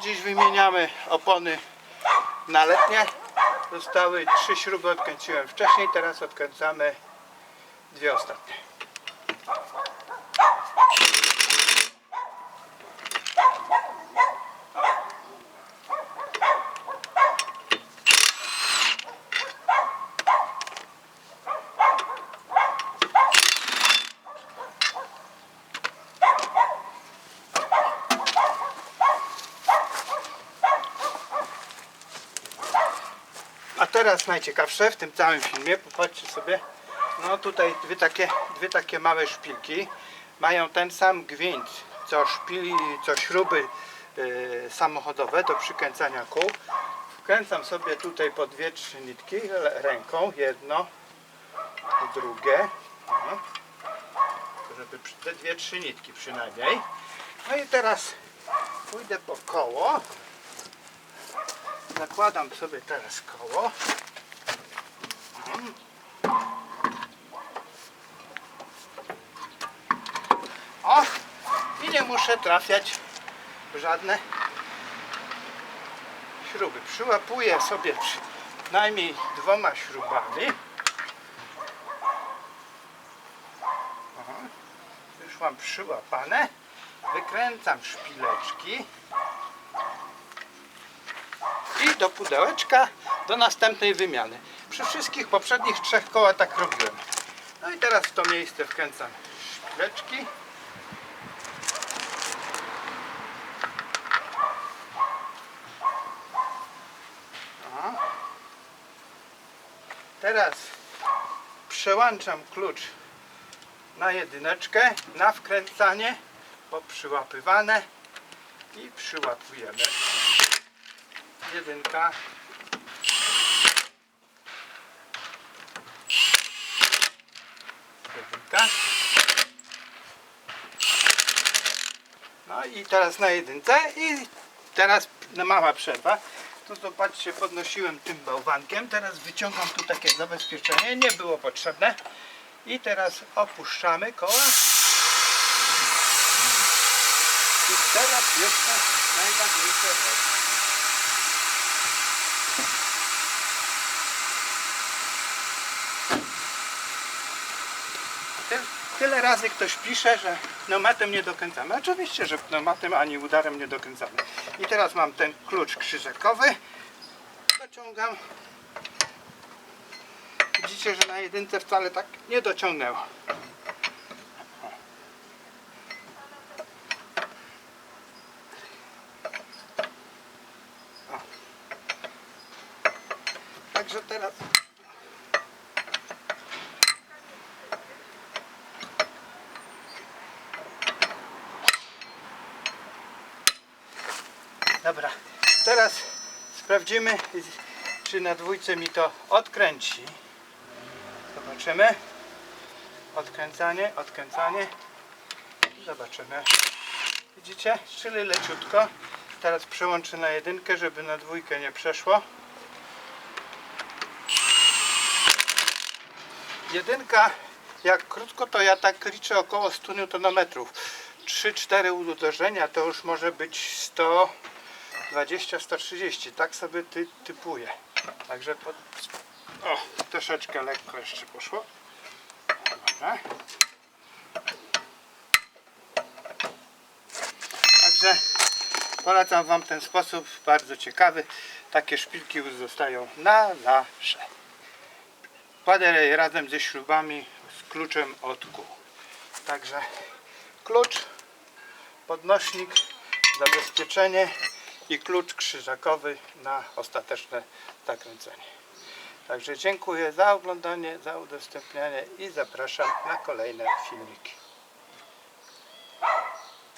Dziś wymieniamy opony na letnie. Zostały trzy śruby odkręciłem wcześniej, teraz odkręcamy dwie ostatnie. Teraz najciekawsze w tym całym filmie, popatrzcie sobie, no tutaj dwie takie, dwie takie małe szpilki mają ten sam gwint co szpili, co śruby e, samochodowe do przykręcania kół. Wkręcam sobie tutaj po dwie, trzy nitki ręką, jedno, drugie, no, żeby te dwie, trzy nitki przynajmniej. No i teraz pójdę po koło. Zakładam sobie teraz koło. O! I nie muszę trafiać w żadne śruby. Przyłapuję sobie przynajmniej dwoma śrubami. O, już mam przyłapane. Wykręcam szpileczki. Do pudełeczka do następnej wymiany. Przy wszystkich poprzednich trzech kołach tak robiłem. No i teraz w to miejsce wkręcam szpileczki. Teraz przełączam klucz na jedyneczkę, na wkręcanie, poprzyłapywane i przyłapujemy jedynka. Jedynka. No i teraz na jedynce i teraz no, mała przerwa. To zobaczcie, podnosiłem tym bałwankiem. Teraz wyciągam tu takie zabezpieczenie. Nie było potrzebne. I teraz opuszczamy koła. I teraz jeszcze najważniejsze rzeczy. Tyle razy ktoś pisze, że pneumatem nie dokręcamy. Oczywiście, że pneumatem ani udarem nie dokręcamy. I teraz mam ten klucz krzyżakowy. Dociągam. Widzicie, że na jedynce wcale tak nie dociągnęło. Także teraz Dobra, teraz sprawdzimy, czy na dwójce mi to odkręci. Zobaczymy. Odkręcanie, odkręcanie. Zobaczymy. Widzicie? Czyli leciutko. Teraz przełączę na jedynkę, żeby na dwójkę nie przeszło. Jedynka, jak krótko, to ja tak liczę około 100 Nm. 3-4 uderzenia to już może być 120-130. Tak sobie ty, typuję. Także pod... O, troszeczkę lekko jeszcze poszło. Dobra. Także polecam Wam ten sposób, bardzo ciekawy. Takie szpilki już zostają na zawsze. Kładę je razem ze śrubami z kluczem od kół. Także klucz, podnośnik, zabezpieczenie i klucz krzyżakowy na ostateczne zakręcenie. Także dziękuję za oglądanie, za udostępnianie i zapraszam na kolejne filmiki.